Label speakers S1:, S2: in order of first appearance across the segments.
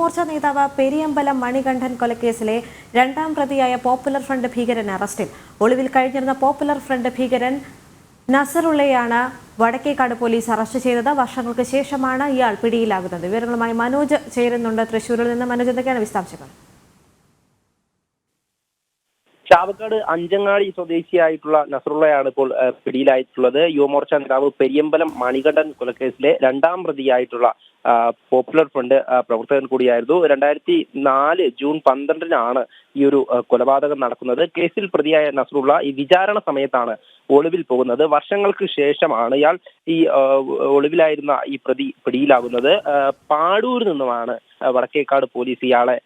S1: യുവമോർച്ച നേതാവ് പെരിയമ്പലം മണികണ്ഠൻ കൊലക്കേസിലെ രണ്ടാം പ്രതിയായ പോപ്പുലർ ഫ്രണ്ട് ഭീകരൻ അറസ്റ്റിൽ. ഒളിവിൽ കഴിഞ്ഞിരുന്ന പോപ്പുലർ ഫ്രണ്ട് ഭീകരൻ നസറുള്ളയാണ് വടക്കേക്കാട് പോലീസ് അറസ്റ്റ് ചെയ്തത്. വർഷങ്ങൾക്ക് ശേഷമാണ് ഇയാൾ പിടിയിലാകുന്നത്. വിവരങ്ങളുമായി മനോജ് ചേരുന്നുണ്ട്. തൃശൂരിൽ നിന്ന് മനോജ് എന്തൊക്കെയാണ് വിശദാംശങ്ങൾ?
S2: ചാവക്കാട് അഞ്ചങ്ങാടി സ്വദേശിയായിട്ടുള്ള നസറുള്ളയാണ് ഇപ്പോൾ പിടിയിലായിട്ടുള്ളത്. യുവമോർച്ച നേതാവ് പെരിയമ്പലം മണികണ്ഠൻ കൊലക്കേസിലെ രണ്ടാം പ്രതിയായിട്ടുള്ള പോപ്പുലർ ഫ്രണ്ട് പ്രവർത്തകൻ കൂടിയായിരുന്നു. രണ്ടായിരത്തി നാല് ജൂൺ പന്ത്രണ്ടിനാണ് ഈ ഒരു കൊലപാതകം നടക്കുന്നത്. കേസിൽ പ്രതിയായ നസറുള്ള ഈ വിചാരണ സമയത്താണ് ഒളിവിൽ പോകുന്നത്. വർഷങ്ങൾക്ക് ശേഷമാണ് ഇയാൾ ഈ ഒളിവിലായിരുന്ന ഈ പ്രതി പിടിയിലാകുന്നത്. പാടൂരിൽ നിന്നുമാണ് വടക്കേക്കാട് പോലീസ് ഇയാളെ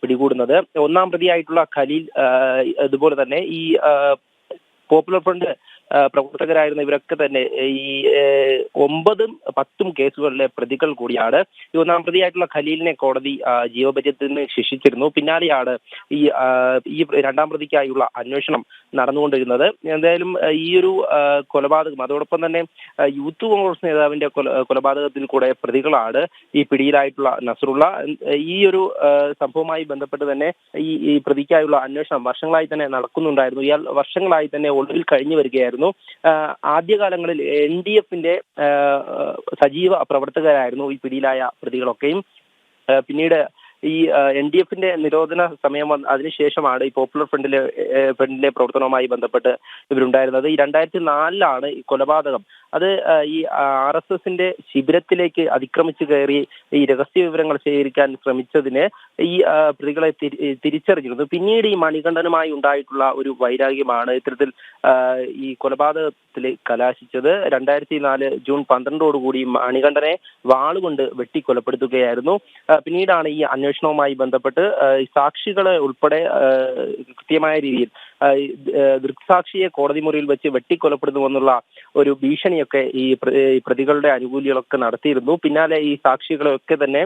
S2: പിടികൂടുന്നത്. ഒന്നാം പ്രതിയായിട്ടുള്ള ഖലീൽ ഇതുപോലെ തന്നെ ഈ പോപ്പുലർ ഫ്രണ്ട് പ്രവർത്തകരായിരുന്ന ഇവരൊക്കെ തന്നെ ഈ ഒമ്പതും പത്തും കേസുകളിലെ പ്രതികൾ കൂടിയാണ്. ഈ ഒന്നാം പ്രതിയായിട്ടുള്ള ഖലീലിനെ കോടതി ജീവപര്യത്തിന് ശിക്ഷിച്ചിരുന്നു. പിന്നാലെയാണ് ഈ ഈ രണ്ടാം പ്രതിക്കായുള്ള അന്വേഷണം നടന്നുകൊണ്ടിരുന്നത്. എന്തായാലും ഈ ഒരു കൊലപാതകം അതോടൊപ്പം തന്നെ യൂത്ത് കോൺഗ്രസ് നേതാവിന്റെ കൊലപാതകത്തിൽ കൂടെ പ്രതികളാണ് ഈ പിടിയിലായിട്ടുള്ള നസറുള്ള. ഈ ഒരു സംഭവവുമായി ബന്ധപ്പെട്ട് തന്നെ ഈ പ്രതിക്കായുള്ള അന്വേഷണം വർഷങ്ങളായി തന്നെ നടക്കുന്നുണ്ടായിരുന്നു. ഇയാൾ വർഷങ്ങളായി തന്നെ ഒളിവിൽ കഴിഞ്ഞു വരികയായിരുന്നു. ആദ്യകാലങ്ങളിൽ എൻ ഡി എഫിന്റെ സജീവ പ്രവർത്തകരായിരുന്നു ഈ പിടിയിലായ പ്രതികളൊക്കെയും. പിന്നീട് ഈ എൻ ഡി എഫിന്റെ നിരോധന സമയം അതിനുശേഷമാണ് ഈ പോപ്പുലർ ഫ്രണ്ടിലെ ഫ്രണ്ടിലെ പ്രവർത്തനവുമായി ബന്ധപ്പെട്ട് ഇവരുണ്ടായിരുന്നത്. ഈ രണ്ടായിരത്തി നാലിലാണ് ഈ കൊലപാതകം അത് ഈ ആർ എസ് എസിന്റെ ശിബിരത്തിലേക്ക് അതിക്രമിച്ചു കയറി ഈ രഹസ്യ വിവരങ്ങൾ ശേഖരിക്കാൻ ശ്രമിച്ചതിന് ഈ പ്രതികളെ തിരി- തിരിച്ചറിഞ്ഞിരുന്നു. പിന്നീട് ഈ മണികണ്ഠനുമായി ഉണ്ടായിട്ടുള്ള ഒരു വൈരാഗ്യമാണ് ഇത്തരത്തിൽ ഈ കൊലപാതകത്തിൽ കലാശിച്ചത്. രണ്ടായിരത്തി നാല് ജൂൺ പന്ത്രണ്ടോടുകൂടി മണികണ്ഠനെ വാളുകൊണ്ട് വെട്ടിക്കൊലപ്പെടുത്തുകയായിരുന്നു. പിന്നീടാണ് ഈ അന്വേഷണവുമായി ബന്ധപ്പെട്ട് സാക്ഷികളെ ഉൾപ്പെടെ കൃത്യമായ രീതിയിൽ ദൃക്സാക്ഷിയെ കോടതി മുറിയിൽ വെച്ച് വെട്ടിക്കൊലപ്പെടുന്നുവെന്നുള്ള ഒരു ഭീഷണിയൊക്കെ ഈ പ്രതികളുടെ അനുകൂലികളൊക്കെ നടത്തിയിരുന്നു. പിന്നാലെ ഈ സാക്ഷികളെയൊക്കെ തന്നെ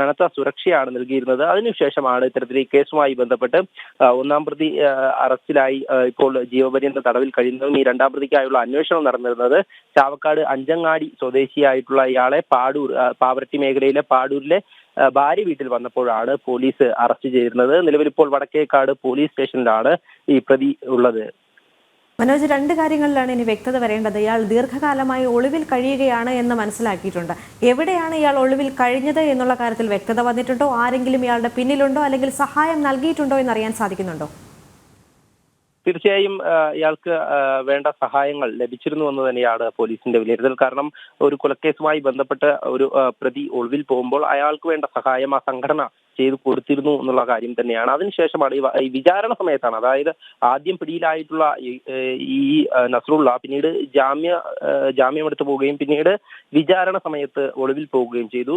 S2: കനത്ത സുരക്ഷയാണ് നൽകിയിരുന്നത്. അതിനുശേഷമാണ് ഇത്തരത്തിൽ ഈ കേസുമായി ബന്ധപ്പെട്ട് ഒന്നാം പ്രതി അറസ്റ്റിലായി ഇപ്പോൾ ജീവപര്യന്ത തടവിൽ കഴിയുന്നതും ഈ രണ്ടാം പ്രതിക്കായുള്ള അന്വേഷണം നടന്നിരുന്നത് ചാവക്കാട് അഞ്ചങ്ങാടി സ്വദേശിയായിട്ടുള്ള ഇയാളെ പാടൂർ പാവറട്ടി മേഖലയിലെ പാടൂരിലെ ഭാര്യ വീട്ടിൽ വന്നപ്പോഴാണ് പോലീസ് അറസ്റ്റ് ചെയ്തിരുന്നത്. നിലവിൽ ഇപ്പോൾ വടക്കേക്കാട് പോലീസ് സ്റ്റേഷനിലാണ് ഈ പ്രതി ഉള്ളത്.
S1: മനോജ് രണ്ട് കാര്യങ്ങളിലാണ് ഇനി വ്യക്തത വരേണ്ടത്. ഇയാൾ ദീർഘകാലമായി ഒളിവിൽ കഴിയുകയാണ് എന്ന് മനസ്സിലാക്കിയിട്ടുണ്ട്. എവിടെയാണ് ഇയാൾ ഒളിവിൽ കഴിഞ്ഞത് എന്നുള്ള കാര്യത്തിൽ വ്യക്തത വന്നിട്ടുണ്ടോ? ആരെങ്കിലും ഇയാളുടെ പിന്നിലുണ്ടോ? അല്ലെങ്കിൽ സഹായം നൽകിയിട്ടുണ്ടോ എന്ന് അറിയാൻ സാധിക്കുന്നുണ്ടോ?
S2: തീർച്ചയായും ഇയാൾക്ക് വേണ്ട സഹായങ്ങൾ ലഭിച്ചിരുന്നു എന്ന് തന്നെയാണ് പോലീസിന്റെ വിലയിരുത്തൽ. കാരണം ഒരു കൊലക്കേസുമായി ബന്ധപ്പെട്ട് ഒരു പ്രതി ഒളിവിൽ പോകുമ്പോൾ അയാൾക്ക് വേണ്ട സഹായം ആ സംഘടന ചെയ്തു കൊടുത്തിരുന്നു എന്നുള്ള കാര്യം തന്നെയാണ്. അതിനുശേഷമാണ് ഈ വിചാരണ സമയത്താണ് അതായത് ആദ്യം പിടിയിലായിട്ടുള്ള ഈ, നസറുള്ള പിന്നീട് ജാമ്യ ജാമ്യമെടുത്തു പോവുകയും പിന്നീട് വിചാരണ സമയത്ത് ഒളിവിൽ പോവുകയും ചെയ്തു.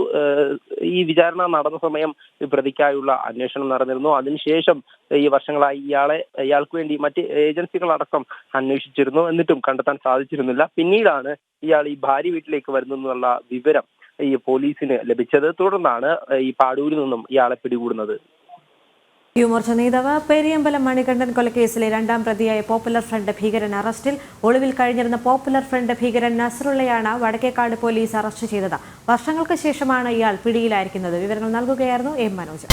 S2: ഈ വിചാരണ നടന്ന സമയം പ്രതിക്കായുള്ള അന്വേഷണം നടന്നിരുന്നു. അതിനുശേഷം ഈ വർഷങ്ങളായി ഇയാളെ ഇയാൾക്ക് വേണ്ടി മറ്റ് ഏജൻസികളടക്കം അന്വേഷിച്ചിരുന്നു എന്നിട്ടും കണ്ടെത്താൻ സാധിച്ചിരുന്നില്ല. പിന്നീടാണ് ഇയാൾ ഈ ഭാര്യ വീട്ടിലേക്ക് വരുന്നു എന്നുള്ള വിവരം ഈ പോലീസിന് ലഭിച്ചത്. തുടർന്നാണ് ഈ പാടൂരിൽ നിന്നും ഇയാളെ പിടികൂടുന്നത്.
S1: യുവമോർച്ച നേതാവ് പെരിയമ്പലം മണികണ്ഠൻ കൊലക്കേസിലെ രണ്ടാം പ്രതിയായ പോപ്പുലർ ഫ്രണ്ട് ഭീകരൻ അറസ്റ്റിൽ ഒളിവിൽ കഴിഞ്ഞിരുന്ന പോപ്പുലർ ഫ്രണ്ട് ഭീകരൻ നസറുള്ളയാണ് വടക്കേക്കാട് പോലീസ് അറസ്റ്റ് ചെയ്തത്. വർഷങ്ങൾക്ക് ശേഷമാണ് ഇയാൾ പിടിയിലായിരിക്കുന്നത്. വിവരങ്ങൾ നൽകുകയായിരുന്നു എം മനോജ്.